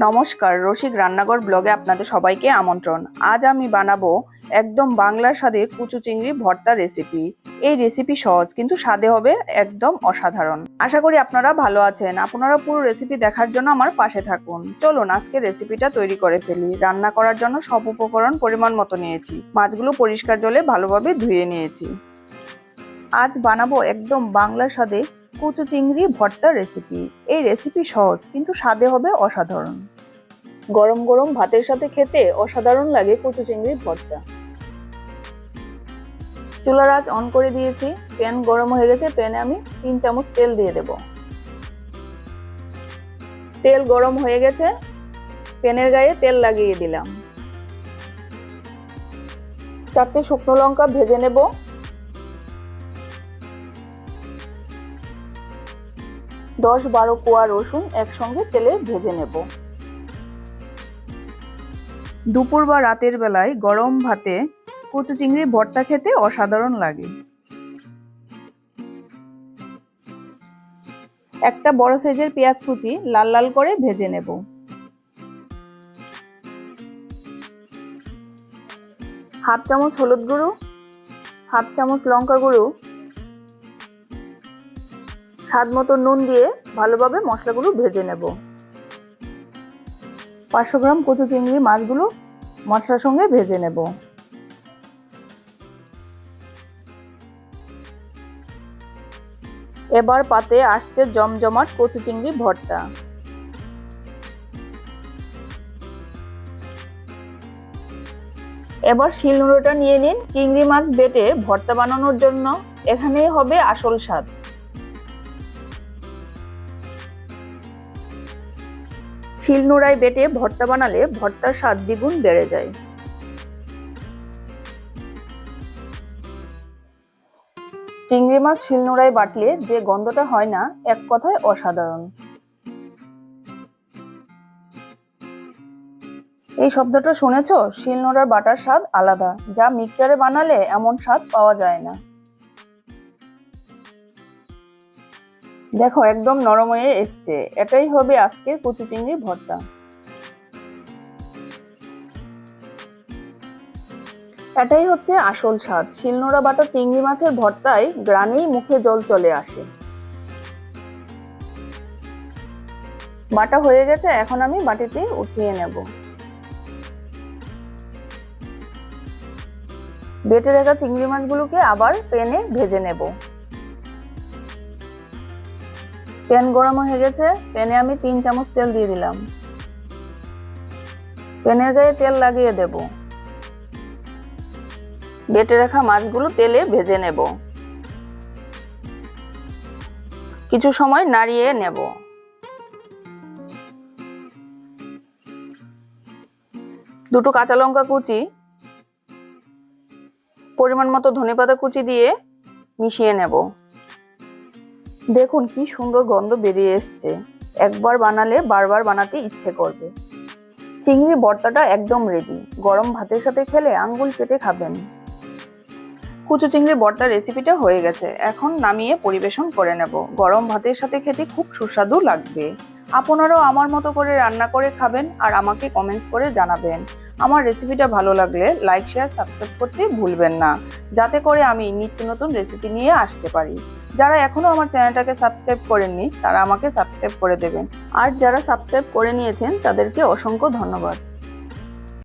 নমস্কার, রসিক রান্নাঘর ব্লগে আপনাদের সবাইকে আমন্ত্রণ। আজ আমি বানাবো একদম বাংলার স্বাদে কুচু চিংড়ি ভর্তা রেসিপি এই রেসিপি সহজ, কিন্তু স্বাদে হবে একদম অসাধারণ। আশা করি আপনারা ভালো আছেন। আপনারা পুরো রেসিপি দেখার জন্য আমার পাশে থাকুন। চলুন, আজকে রেসিপিটা তৈরি করে ফেলি। রান্না করার জন্য সব উপকরণ পরিমাণ মতো নিয়েছি। মাছগুলো পরিষ্কার জলে ভালোভাবে ধুয়ে নিয়েছি। আজ বানাবো একদম বাংলার স্বাদে কচু চিংড়ি, ভর্তা রেসিপি এই রেসিপি সহজ, কিন্তু স্বাদে হবে অসাধারণ। গরম গরম ভাতের সাথে খেতে অসাধারণ লাগে কচু চিংড়ি, ভর্তা। চুলার আঁচ অন করে দিয়েছি। প্যান গরম হয়ে গেছে, প্যানে আমি তিন চামচ তেল দিয়ে দেব। তেল গরম হয়ে গেছে, প্যানের গায়ে তেল লাগিয়ে দিলাম। চারটে শুকনো লঙ্কা ভেজে নেব। দশ বারো কোয়া রসুন একসঙ্গে তেলে ভেজে নেব। দুপুর বা রাতের বেলায় গরম ভাতে কচু চিংড়ি ভর্তা খেতে অসাধারণ লাগে। একটা বড় সাইজের পেঁয়াজ কুচি লাল লাল করে ভেজে নেব। হাফ চামচ হলুদ গুঁড়ো, হাফ চামচ লঙ্কা গুঁড়ো স্বাদ মতো নুন দিয়ে ভালোভাবে মশলাগুলো ভেজে নেব। পাঁচশো গ্রাম কচু চিংড়ি মাছগুলো মশলার সঙ্গে ভেজে নেব। এবার পাতে আসছে জমজমাট কচু চিংড়ি ভর্তা। এবার শিলনোড়াটা নিয়ে নিন। চিংড়ি মাছ বেটে ভর্তা বানানোর জন্য। এখানেই হবে আসল স্বাদ। শিলনোড়ায় বেটে ভর্তা বানালে ভর্তার স্বাদ দ্বিগুণ বেড়ে যায়। চিংড়ি মাছ শিলনোড়ায় বাটলে যে গন্ধটা হয় না, এক কথায় অসাধারণ। এই শব্দটা শুনেছো? শিলনোড়ার বাটার স্বাদ আলাদা, যা মিক্সচারে বানালে এমন স্বাদ পাওয়া যায় না। দেখো, একদম নরম হয়ে এসছে। এটাই হবে আজকের কচু চিংড়ি ভর্তা। এটাই হচ্ছে আসল স্বাদ। শিলনোড়া বাটা চিংড়ি মাছের ভর্তায় গ্রানেই মুখে জল চলে আসে। বাটা হয়ে গেছে, এখন আমি বাটিতে উঠিয়ে নেব। বেটে রাখা চিংড়ি মাছগুলোকে আবার প্যানে ভেজে নেব। প্যান গরম হয়ে গেছে, প্যানে আমি তিন চামচ তেল দিয়ে দিলাম। প্যানের গায়ে তেল লাগিয়ে দেব। বেটে রাখা মাছগুলো তেলে ভেজে নেব। কিছু সময় নাড়িয়ে নেব। দুটো কাঁচা লঙ্কা কুচি, পরিমাণ মতো ধনেপাতা কুচি দিয়ে মিশিয়ে নেব। দেখুন কি সুন্দর গন্ধ বেরিয়ে এসছে। একবার বানালে বারবার বানাতে ইচ্ছে করবে। চিংড়ি ভর্তাটা একদম রেডি গরম ভাতের সাথে খেলে আঙ্গুল চেটে খাবেন। কুচু চিংড়ি ভর্তার রেসিপিটা হয়ে গেছে। এখন নামিয়ে পরিবেশন করে নেব। গরম ভাতের সাথে খেতে খুব সুস্বাদু লাগবে। আপনারাও আমার মতো করে রান্না করে খাবেন আর আমাকে কমেন্টস করে জানাবেন। আমার রেসিপিটা ভালো লাগলে লাইক শেয়ার সাবস্ক্রাইব করতে ভুলবেন না। যাতে করে আমি নিত্য নতুন রেসিপি নিয়ে আসতে পারি। যারা এখনও আমার চ্যানেলটাকে সাবস্ক্রাইব করেননি, তারা আমাকে সাবস্ক্রাইব করে দেবেন। আর যারা সাবস্ক্রাইব করে নিয়েছেন, তাদেরকে অসংখ্য ধন্যবাদ।